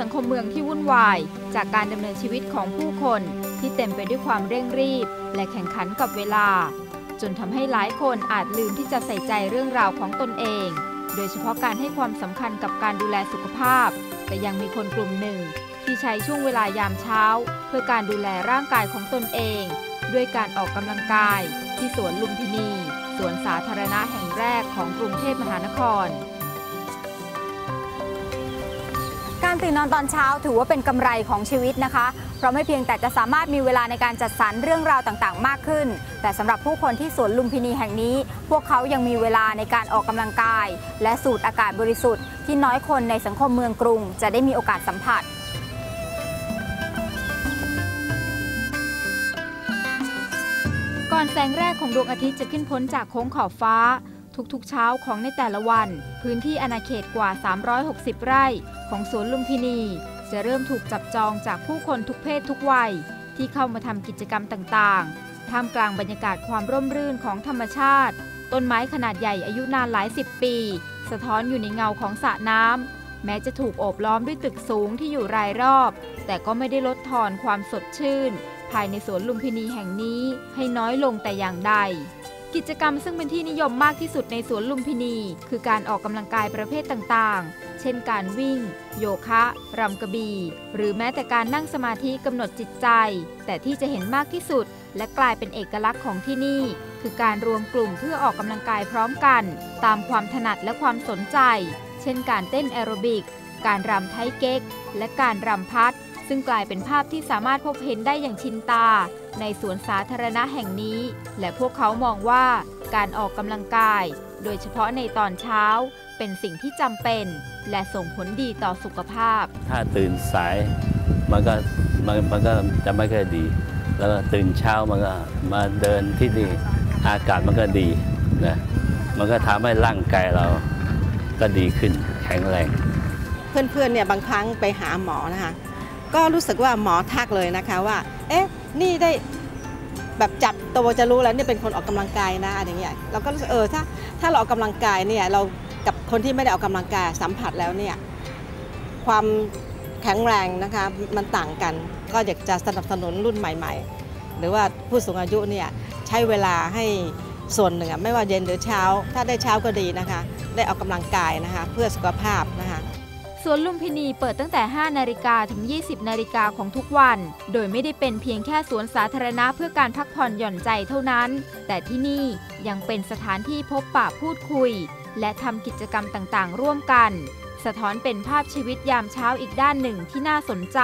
สังคมเมืองที่วุ่นวาย จากการดำเนินชีวิตของผู้คนที่เต็มไปด้วยความเร่งรีบ และแข่งขันกับเวลา จนทำให้หลายคนอาจลืมที่จะใส่ใจเรื่องราวของตนเอง โดยเฉพาะการให้ความสำคัญกับการดูแลสุขภาพ แต่ยังมีคนกลุ่มหนึ่ง ที่ใช้ช่วงเวลายามเช้า เพื่อการดูแลร่างกายของตนเอง ด้วยการออกกำลังกาย ที่สวนลุมพินี สวนสาธารณะแห่งแรกของกรุงเทพมหานคร ตื่นนอนตอนเช้าถือว่าเป็นกำไรของชีวิตนะคะ เพราะไม่เพียงแต่จะสามารถมีเวลาในการจัดสรรเรื่องราวต่างๆ มากขึ้น แต่สำหรับผู้คนที่สวนลุมพินีแห่งนี้ พวกเขายังมีเวลาในการออกกำลังกาย และสูดอากาศบริสุทธิ์ที่น้อยคนในสังคมเมืองกรุง จะได้มีโอกาสสัมผัสก่อนแสงแรกของดวงอาทิตย์จะขึ้นพ้นจากโค้งขอบฟ้า ทุกๆเช้าของในแต่ละวัน พื้นที่อาณาเขตกว่า 360 ไร่ ของสวนลุมพินี จะเริ่มถูกจับจองจากผู้คนทุกเพศทุกวัย ที่เข้ามาทำกิจกรรมต่างๆ ท่ามกลางบรรยากาศความร่มรื่นของธรรมชาติ ต้นไม้ขนาดใหญ่อายุนานหลายสิบปี สะท้อนอยู่ในเงาของสระน้ำแม้จะถูกโอบล้อมด้วยตึกสูงที่อยู่รายรอบ แต่ก็ไม่ได้ลดทอนความสดชื่น ภายในสวนลุมพินีแห่งนี้ให้น้อยลงแต่อย่างใด กิจกรรมซึ่งเป็นที่นิยมมากที่สุดในสวนลุมพินี คือการออกกำลังกายประเภทต่างๆ เช่นการวิ่ง โยคะรำกระบี่ หรือแม้แต่การนั่งสมาธิกำหนดจิตใจ แต่ที่จะเห็นมากที่สุด และกลายเป็นเอกลักษณ์ของที่นี่ คือการรวมกลุ่มเพื่อออกกำลังกายพร้อมกัน ตามความถนัดและความสนใจ เช่นการเต้นแอโรบิก การรำไทเก๊ก และการรำพัด ซึ่งกลายเป็นภาพที่สามารถพบเห็นได้อย่างชินตา ในสวนสาธารณะแห่งนี้ และพวกเขามองว่าการออกกำลังกาย โดยเฉพาะในตอนเช้า เป็นสิ่งที่จำเป็น และส่งผลดีต่อสุขภาพ ถ้าตื่นสายมันก็มันมันก็จะไม่ค่อยดี แล้วก็ตื่นเช้ามันก็มาเดินที่นี่อากาศมันก็ดีนะมันก็ทำให้ร่างกายเราก็ดีขึ้นแข็งแรง เพื่อนๆเนี่ยบางครั้งไปหาหมอนะคะ ก็รู้สึกว่าหมอทักเลยนะคะว่า เอ๊ะ นี่ได้แบบจับตัวจะรู้แล้วนี่เป็นคนออกกำลังกายนะอะไรเงี้ยเราก็รู้สึกเออถ้าถ้าเราออกกำลังกายเนี่ยเรากับคนที่ไม่ได้ออกกำลังกายสัมผัสแล้วเนี่ยความแข็งแรงนะคะมันต่างกัน ก็อยากจะสนับสนุนรุ่นใหม่ ๆ หรือว่าผู้สูงอายุเนี่ยใช้เวลาให้ส่วนหนึ่งอะไม่ว่าเย็นหรือเช้า ถ้าได้เช้าก็ดีนะคะ ได้ออกกำลังกายนะคะเพื่อสุขภาพนะคะ สวนลุมพินีเปิดตั้งแต่ 5 นาฬิกาถึง 20 นาฬิกาของทุกวัน โดยไม่ได้เป็นเพียงแค่สวนสาธารณะเพื่อการพักผ่อนหย่อนใจเท่านั้น แต่ที่นี่ยังเป็นสถานที่พบปะพูดคุย และทำกิจกรรมต่างๆ ร่วมกัน สะท้อนเป็นภาพชีวิตยามเช้าอีกด้านหนึ่งที่น่าสนใจ